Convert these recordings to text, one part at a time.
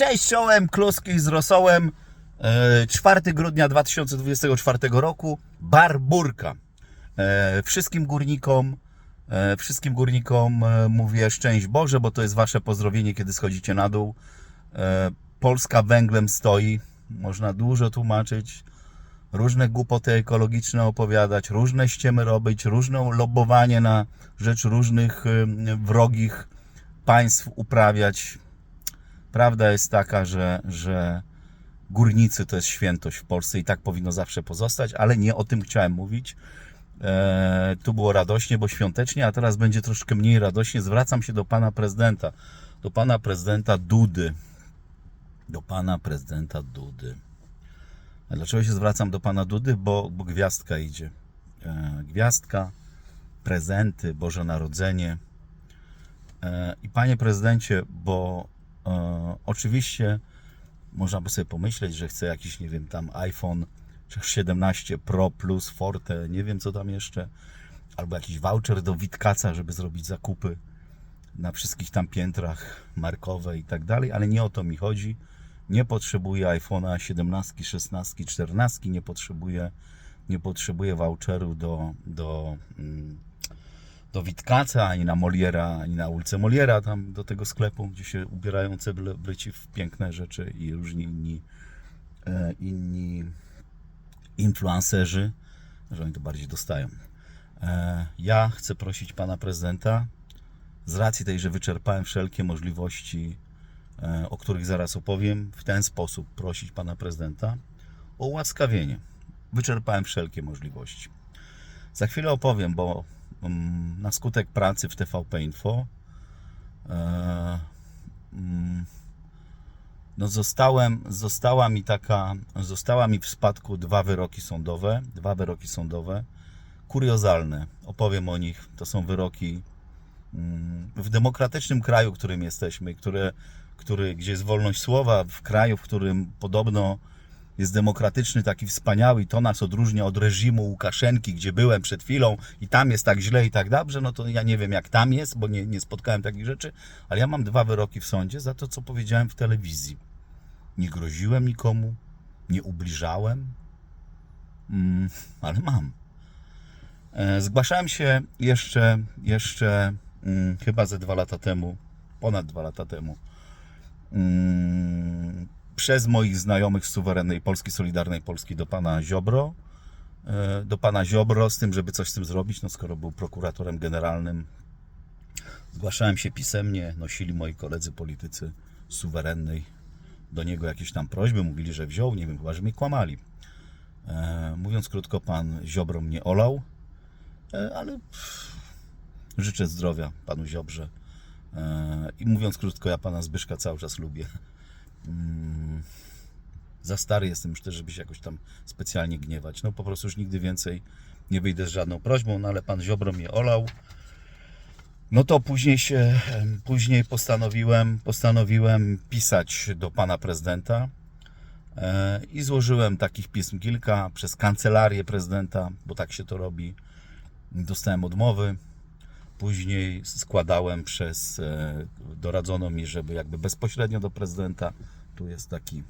Cześć, czołem, kluski z rosołem. E, 4 grudnia 2024 roku, bar Burka. E, Wszystkim górnikom, e, wszystkim górnikom e, mówię szczęść Boże, bo to jest wasze pozdrowienie, kiedy schodzicie na dół. E, Polska węglem stoi, można dużo tłumaczyć, różne głupoty ekologiczne opowiadać, różne ściemy robić, różne lobowanie na rzecz różnych e, wrogich państw uprawiać. Prawda jest taka, że, że górnicy to jest świętość w Polsce i tak powinno zawsze pozostać, ale nie o tym chciałem mówić. E, tu było radośnie, bo świątecznie, a teraz będzie troszkę mniej radośnie. Zwracam się do pana prezydenta, do pana prezydenta Dudy. Do pana prezydenta Dudy. A dlaczego się zwracam do pana Dudy? Bo, bo gwiazdka idzie. E, gwiazdka, prezenty, Boże Narodzenie. E, I panie prezydencie, bo e, oczywiście można by sobie pomyśleć, że chce jakiś, nie wiem, tam iPhone czy 17 Pro Plus Forte, nie wiem co tam jeszcze, albo jakiś voucher do Witkaca, żeby zrobić zakupy na wszystkich tam piętrach markowe i tak dalej, ale nie o to mi chodzi. Nie potrzebuję iPhone'a 17, 16, 14, nie potrzebuję, nie potrzebuję voucheru do, do, mm, do Witkaca, ani na Moliera, ani na ulicę Moliera, tam do tego sklepu, gdzie się ubierają celebryci w piękne rzeczy i różni inni, e, inni influencerzy, że oni to bardziej dostają. E, Ja chcę prosić pana prezydenta, z racji tej, że wyczerpałem wszelkie możliwości, e, o których zaraz opowiem, w ten sposób prosić pana prezydenta o ułaskawienie. Wyczerpałem wszelkie możliwości. Za chwilę opowiem, bo na skutek pracy w TVP Info e, no zostałem, została mi taka, została mi w spadku dwa wyroki sądowe, dwa wyroki sądowe, kuriozalne, opowiem o nich, to są wyroki w demokratycznym kraju, w którym jesteśmy, które, który, gdzie jest wolność słowa, w kraju, w którym podobno jest demokratyczny, taki wspaniały i to nas odróżnia od reżimu Łukaszenki, gdzie byłem przed chwilą i tam jest tak źle i tak dobrze, no to ja nie wiem jak tam jest, bo nie, nie spotkałem takich rzeczy, ale ja mam dwa wyroki w sądzie za to, co powiedziałem w telewizji. Nie groziłem nikomu, nie ubliżałem, mm, ale mam. E, Zgłaszałem się jeszcze, jeszcze mm, chyba ze dwa lata temu, ponad dwa lata temu, mm, przez moich znajomych z suwerennej Polski, Solidarnej Polski do pana Ziobro. e, Do pana Ziobro, z tym, żeby coś z tym zrobić, no skoro był prokuratorem generalnym. Zgłaszałem się pisemnie, nosili moi koledzy politycy suwerennej do niego jakieś tam prośby, mówili, że wziął, nie wiem, chyba, że mi kłamali. E, mówiąc krótko, pan Ziobro mnie olał, e, ale pff, życzę zdrowia panu Ziobrze. I mówiąc krótko, ja pana Zbyszka cały czas lubię. Mm, za stary jestem już też, żeby się jakoś tam specjalnie gniewać. No po prostu już nigdy więcej nie wyjdę z żadną prośbą, no ale pan Ziobro mnie olał. No to później się, później postanowiłem, postanowiłem pisać do pana prezydenta e, i złożyłem takich pism kilka przez kancelarię prezydenta, bo tak się to robi. Dostałem odmowy. Później składałem przez, e, doradzono mi, żeby jakby bezpośrednio do prezydenta. Tu jest taki,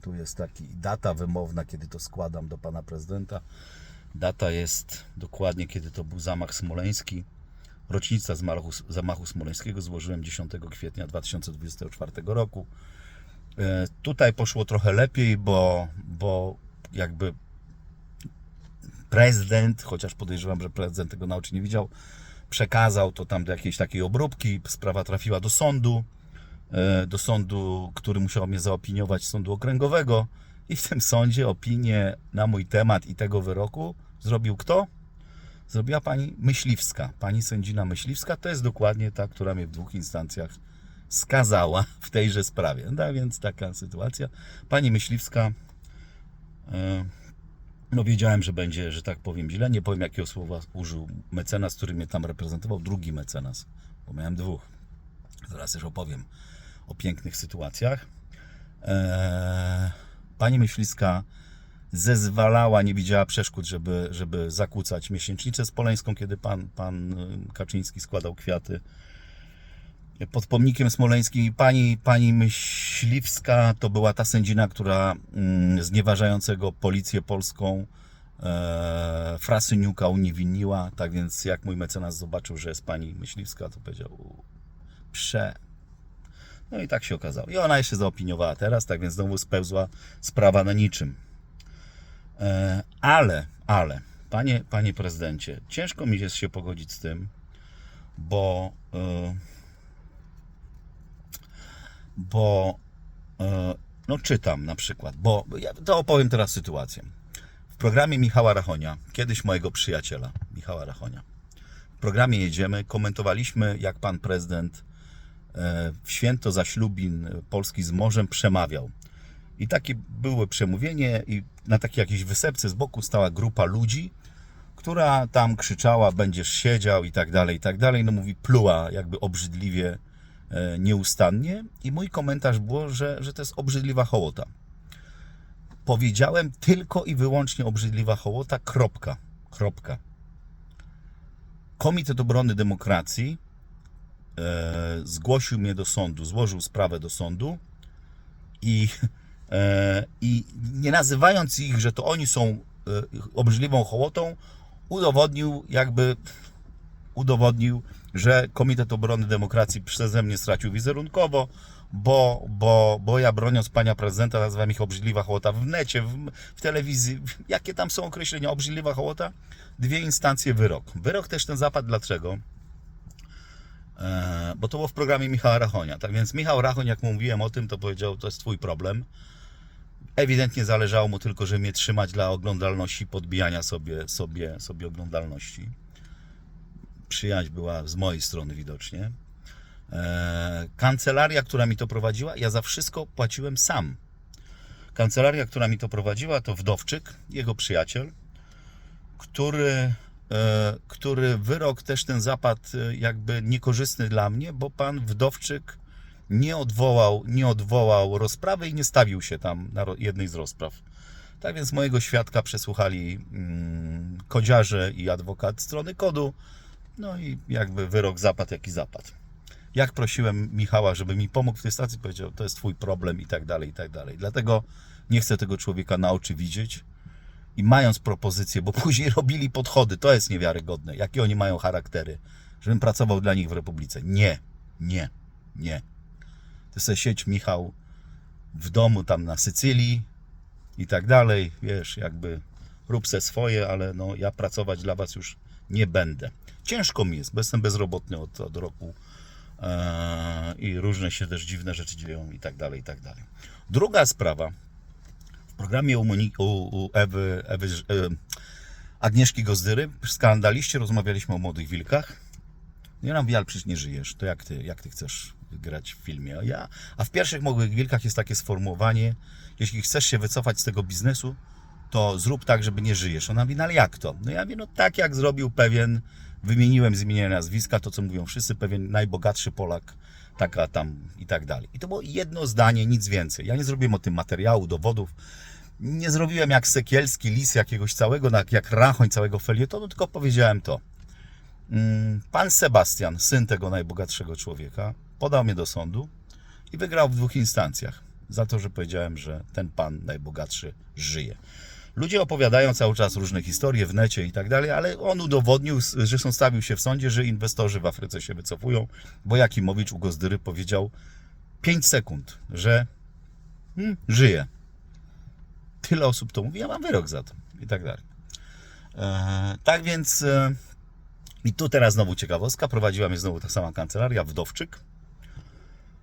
tu jest taki data wymowna, kiedy to składam do pana prezydenta. Data jest dokładnie, kiedy to był zamach smoleński. Rocznica zamachu, zamachu smoleńskiego złożyłem 10 kwietnia 2024 roku. E, Tutaj poszło trochę lepiej, bo, bo jakby prezydent, chociaż podejrzewam, że prezydent tego na oczy nie widział, przekazał to tam do jakiejś takiej obróbki. Sprawa trafiła do sądu, e, do sądu, który musiał mnie zaopiniować, sądu okręgowego. I w tym sądzie opinię na mój temat i tego wyroku zrobił kto? Zrobiła pani Myśliwska. Pani sędzina Myśliwska to jest dokładnie ta, która mnie w dwóch instancjach skazała w tejże sprawie. No więc taka sytuacja. Pani Myśliwska e, no wiedziałem, że będzie, że tak powiem źle. Nie powiem jakiego słowa użył mecenas, który mnie tam reprezentował. Drugi mecenas, bo miałem dwóch. Zaraz też opowiem o pięknych sytuacjach. Eee, pani Myśliwska zezwalała, nie widziała przeszkód, żeby, żeby zakłócać miesięcznicę z Poleńską, kiedy pan, pan y, Kaczyński składał kwiaty. Pod pomnikiem smoleńskim i pani, pani Myśliwska to była ta sędzina, która mm, znieważającego policję polską e, Frasyniuka uniewinniła. Tak więc jak mój mecenas zobaczył, że jest pani Myśliwska, to powiedział prze. No i tak się okazało. I ona jeszcze zaopiniowała teraz, tak więc znowu spełzła sprawa na niczym. E, ale, ale, panie, panie prezydencie, ciężko mi jest się pogodzić z tym, bo, e, bo e, no czytam na przykład, bo ja to opowiem teraz sytuację. W programie Michała Rachonia, kiedyś mojego przyjaciela, Michała Rachonia, w programie Jedziemy, komentowaliśmy, jak pan prezydent e, w święto zaślubin Polski z morzem przemawiał. I takie było przemówienie, i na takiej jakiejś wysepce z boku stała grupa ludzi, która tam krzyczała, będziesz siedział i tak dalej, i tak dalej. No mówi, pluła jakby obrzydliwie, nieustannie. I mój komentarz było, że, że to jest obrzydliwa hołota. Powiedziałem tylko i wyłącznie obrzydliwa hołota, kropka, kropka. Komitet Obrony Demokracji e, zgłosił mnie do sądu, złożył sprawę do sądu i, e, i nie nazywając ich, że to oni są e, obrzydliwą hołotą, udowodnił jakby udowodnił, że Komitet Obrony Demokracji przeze mnie stracił wizerunkowo, bo, bo, bo ja broniąc pana prezydenta nazywam ich obrzydliwa hołota w necie, w, w telewizji. Jakie tam są określenia obrzydliwa hołota? Dwie instancje wyrok. Wyrok też ten zapadł dlaczego? E, bo to było w programie Michała Rachonia. Tak więc Michał Rachoń, jak mówiłem o tym, to powiedział, to jest twój problem. Ewidentnie zależało mu tylko, żeby mnie trzymać dla oglądalności, podbijania sobie, sobie, sobie oglądalności. Przyjaźń była z mojej strony widocznie. E, kancelaria, która mi to prowadziła, ja za wszystko płaciłem sam. Kancelaria, która mi to prowadziła, to Wdowczyk, jego przyjaciel, który, e, który wyrok też ten zapadł e, jakby niekorzystny dla mnie, bo pan Wdowczyk nie odwołał, nie odwołał rozprawy i nie stawił się tam na jednej z rozpraw. Tak więc mojego świadka przesłuchali mm, kodziarze i adwokat strony kodu. No i jakby wyrok zapadł, jaki zapadł. Jak prosiłem Michała, żeby mi pomógł w tej stacji, powiedział, to jest twój problem i tak dalej, i tak dalej. Dlatego nie chcę tego człowieka na oczy widzieć. I mając propozycję, bo później robili podchody, to jest niewiarygodne, jakie oni mają charaktery, żebym pracował dla nich w Republice. Nie, nie, nie. Ty sobie siedź, Michał, w domu tam na Sycylii i tak dalej, wiesz, jakby rób se swoje, ale no ja pracować dla was już nie będę. Ciężko mi jest, bo jestem bezrobotny od, od roku eee, i różne się też dziwne rzeczy dzieją i tak dalej, i tak dalej. Druga sprawa, w programie u, u, Ewy, Ewy e, Agnieszki Gozdyry, skandaliście rozmawialiśmy o młodych wilkach. Ja nam ale przecież nie żyjesz, to jak ty, jak ty chcesz grać w filmie? A ja, a w pierwszych Młodych Wilkach jest takie sformułowanie, jeśli chcesz się wycofać z tego biznesu, to zrób tak, żeby nie żyjesz. Ona mówi, no ale jak to? No ja mówię, no tak jak zrobił pewien, wymieniłem z nazwiska, to co mówią wszyscy, pewien najbogatszy Polak, taka tam i tak dalej. I to było jedno zdanie, nic więcej. Ja nie zrobiłem o tym materiału, dowodów, nie zrobiłem jak Sekielski, lis jakiegoś całego, jak, jak Rachoń całego felietonu, tylko powiedziałem to. Mm, Pan Sebastian, syn tego najbogatszego człowieka, podał mnie do sądu i wygrał w dwóch instancjach za to, że powiedziałem, że ten pan najbogatszy żyje. Ludzie opowiadają cały czas różne historie w necie i tak dalej, ale on udowodnił, zresztą stawił się w sądzie, że inwestorzy w Afryce się wycofują, bo Jakimowicz u Gozdyry powiedział 5 sekund, że hmm, żyje. Tyle osób to mówi, ja mam wyrok za to i tak dalej. E, tak więc e, i tu teraz znowu ciekawostka, prowadziła mnie znowu ta sama kancelaria, Wdowczyk,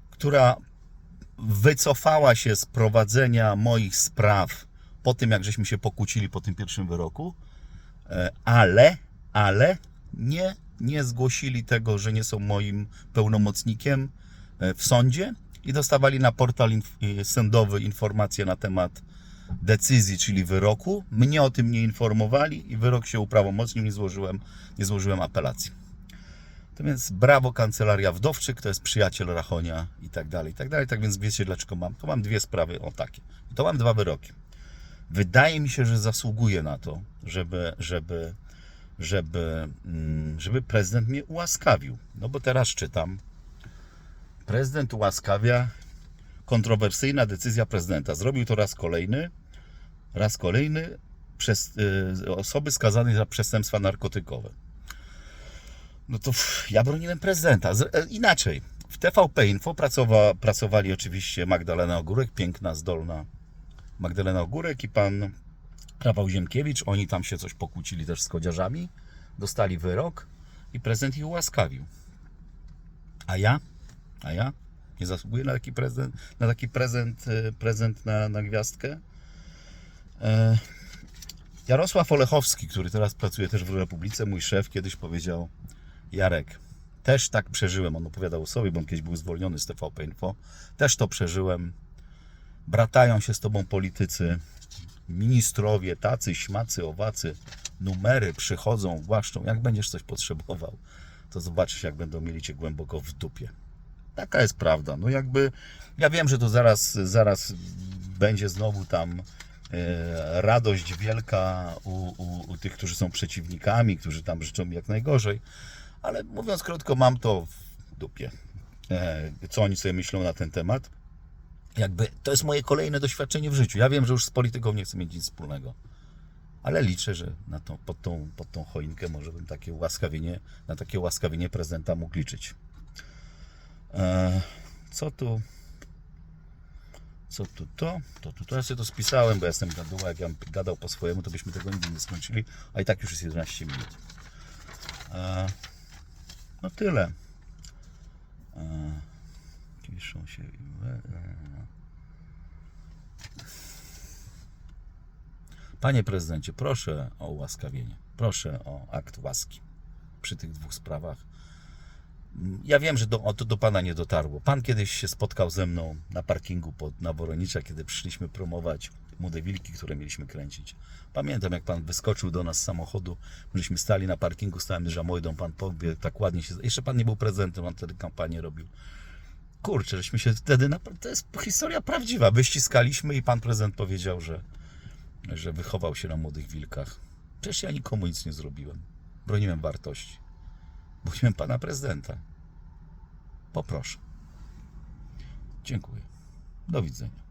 która wycofała się z prowadzenia moich spraw po tym, jak żeśmy się pokłócili po tym pierwszym wyroku, e, ale, ale nie, nie zgłosili tego, że nie są moim pełnomocnikiem e, w sądzie i dostawali na portal inf- sądowy informacje na temat decyzji, czyli wyroku. Mnie o tym nie informowali i wyrok się uprawomocnił, nie złożyłem, nie złożyłem apelacji. To więc brawo kancelaria Wdowczyk, to jest przyjaciel Rachonia i tak dalej, i tak dalej. Tak więc wiecie dlaczego mam. To mam dwie sprawy, o takie. I to mam dwa wyroki. Wydaje mi się, że zasługuje na to, żeby, żeby, żeby, mm, żeby prezydent mnie ułaskawił. No bo teraz czytam, Prezydent ułaskawia kontrowersyjna decyzja prezydenta. Zrobił to raz kolejny, raz kolejny przez y, osoby skazane za przestępstwa narkotykowe. No to pff, ja broniłem prezydenta. Z, e, inaczej. W TVP Info pracowa, pracowali oczywiście Magdalena Ogórek, piękna, zdolna Magdalena Ogórek i pan Rafał Ziemkiewicz. Oni tam się coś pokłócili też z kodziarzami. Dostali wyrok i prezydent ich ułaskawił. A ja? A ja? Nie zasługuję na taki prezent, na taki prezent, e, prezent na, na gwiazdkę? E, Jarosław Olechowski, który teraz pracuje też w Republice, mój szef, kiedyś powiedział: Jarek, też tak przeżyłem. On opowiadał o sobie, bo on kiedyś był zwolniony z TVP Info. Też to przeżyłem. Bratają się z tobą politycy, ministrowie, tacy, śmacy, owacy, numery przychodzą, głaszczą. Jak będziesz coś potrzebował, to zobaczysz, jak będą mieli cię głęboko w dupie. Taka jest prawda. No jakby, ja wiem, że to zaraz, zaraz będzie znowu tam e, radość wielka u, u, u tych, którzy są przeciwnikami, którzy tam życzą mi jak najgorzej, ale mówiąc krótko, mam to w dupie. E, co oni sobie myślą na ten temat? Jakby to jest moje kolejne doświadczenie w życiu. Ja wiem, że już z polityką nie chcę mieć nic wspólnego. Ale liczę, że na tą, pod, tą, pod tą choinkę może bym takie ułaskawienie, na takie ułaskawienie prezydenta mógł liczyć. E, co tu? Co tu to? To tu to ja sobie to spisałem, bo ja jestem gaduła, jak ja bym gadał po swojemu, to byśmy tego nigdy nie skończyli, a i tak już jest 11 minut. E, no tyle. E, ciszą się. Panie prezydencie, proszę o ułaskawienie. Proszę o akt łaski przy tych dwóch sprawach. Ja wiem, że do, to do Pana nie dotarło. Pan kiedyś się spotkał ze mną na parkingu pod, na Woronicza, kiedy przyszliśmy promować Młode Wilki, które mieliśmy kręcić. Pamiętam, jak Pan wyskoczył do nas z samochodu. Myśmy stali na parkingu, stałem z Żamojdą, Pan pobiegł, tak ładnie się... Jeszcze Pan nie był prezydentem, Pan wtedy kampanię robił. Kurczę, żeśmy się wtedy... To jest historia prawdziwa. Wyściskaliśmy i Pan prezydent powiedział, że, że wychował się na Młodych Wilkach. Przecież ja nikomu nic nie zrobiłem. Broniłem wartości. Broniłem Pana prezydenta. Poproszę. Dziękuję. Do widzenia.